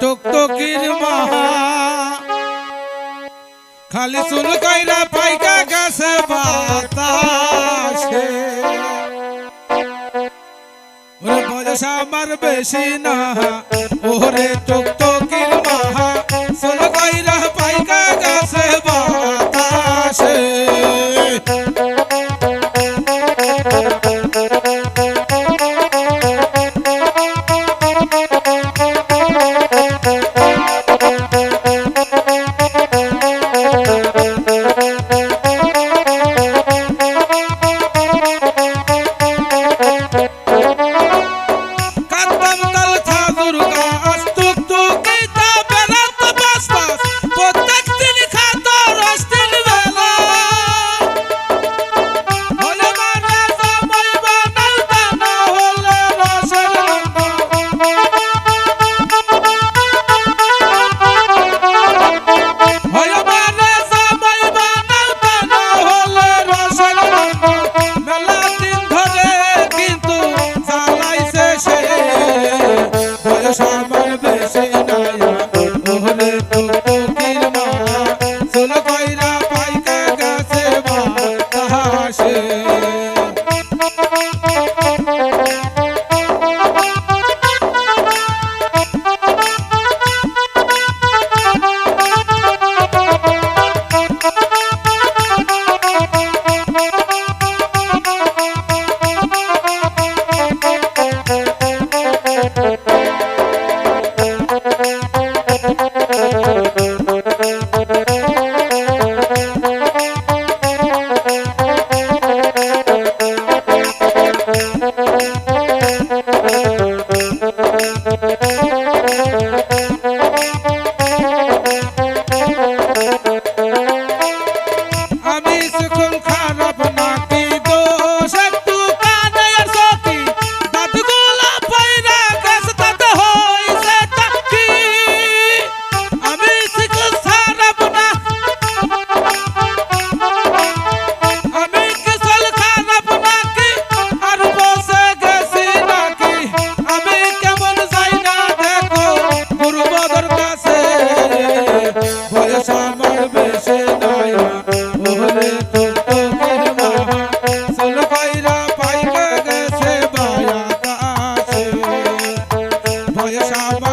টুকটুকির মহা খালি চুল কইরা পাইকা গেছে বাতাসে। ওরে বয়স আমার বেশি না, ওরে টুকটুক Tuk tuk